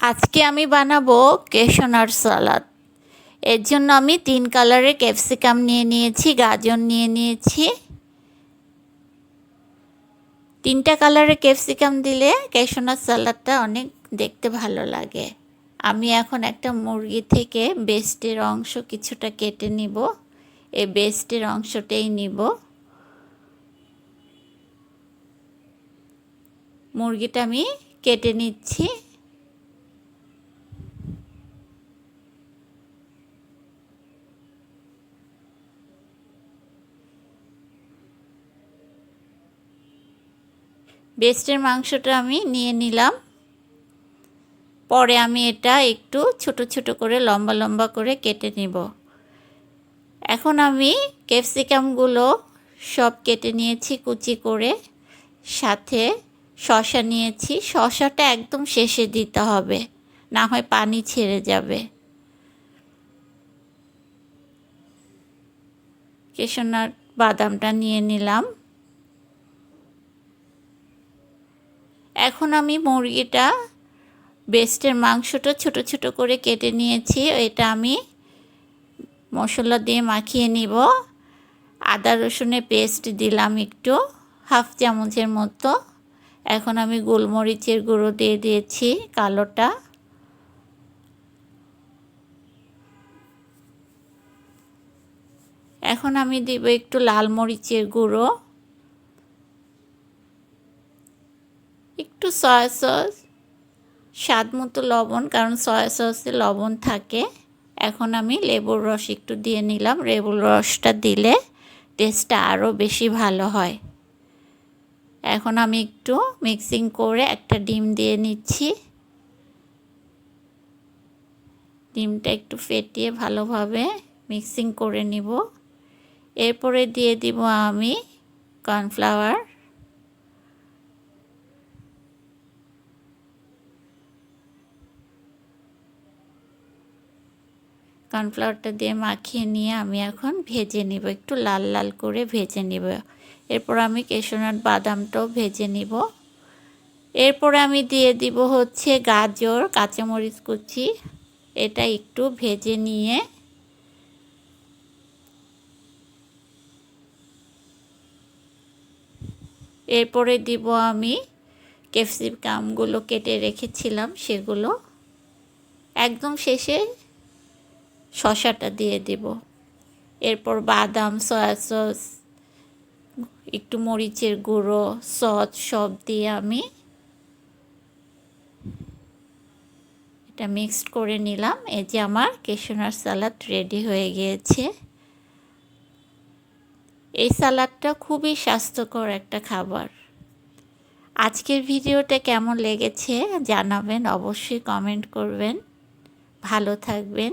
আজকে আমি বানাবো কেশনার সালাদ। এর জন্য আমি তিন কালারের ক্যাপসিকাম নিয়ে নিয়েছি, গাজর নিয়ে নিয়েছি। তিনটা কালারের ক্যাপসিকাম দিলে কেশনার সালাদটা অনেক দেখতে ভালো লাগে। আমি এখন একটা মুরগি থেকে বেস্টের অংশ কিছুটা কেটে নিব। এই বেস্টের অংশটাই নিব। মুরগিটা আমি কেটে নিচ্ছি। বেস্টের মাংসটা আমি নিয়ে নিলাম। পরে আমি এটা একটু ছোট ছোট করে লম্বা লম্বা করে কেটে নিব। এখন আমি ক্যাপসিকামগুলো সব কেটে নিয়েছি কুচি করে। সাথে শশা নিয়েছি। শশাটা একদম শেষে দিতে হবে, না হয় পানি ছেড়ে যাবে। কেশনার বাদামটা নিয়ে নিলাম। এখন আমি মুরগিটা বেস্টের মাংসটা ছোট ছোট করে কেটে নিয়েছি। এটা আমি মশলা দিয়ে মাখিয়ে নিব। আদা রসুনের পেস্ট দিলাম একটু, হাফ চামচের মতো। এখন আমি গোলমরিচের গুঁড়ো দিয়ে দিয়েছি কালোটা। এখন আমি দিব একটু লাল মরিচের গুঁড়ো একটু সয়া সস স্বাদ মতো লবণ, কারণ সয়া সসে লবণ থাকে। এখন আমি লেবুর রস একটু দিয়ে নিলাম। লেবুর রসটা দিলে টেস্টটা আরও বেশি ভালো হয়। এখন আমি একটু মিক্সিং করে একটা ডিম দিয়ে নিচ্ছি। ডিমটা একটু ফেটিয়ে ভালোভাবে মিক্সিং করে নিব। এরপরে দিয়ে দিব আমি কর্নফ্লাওয়ার কর্নফ্লাওয়ারটা দিয়ে মাখিয়ে নিয়ে আমি এখন ভেজে নিব। একটু লাল লাল করে ভেজে নিব। এরপর আমি কেশনাট বাদামটাও ভেজে নিব। এরপরে আমি দিয়ে দিব হচ্ছে গাজর, কাঁচামরিচ কুচি। এটা একটু ভেজে নিয়ে এরপরে দিব আমি ক্যাপসিকামগুলো কেটে রেখেছিলাম সেগুলো। একদম শেষে শশাটা দিয়ে দেব। এরপর বাদাম সয়া সস একটু মরিচের গুঁড়ো সস সব দিয়ে আমি এটা মিক্সড করে নিলাম। এই যে আমার কেশনার সালাদ রেডি হয়ে গিয়েছে। এই সালাদটা খুবই স্বাস্থ্যকর একটা খাবার। আজকের ভিডিওটা কেমন লেগেছে জানাবেন অবশ্যই কমেন্ট করবেন। ভালো থাকবেন।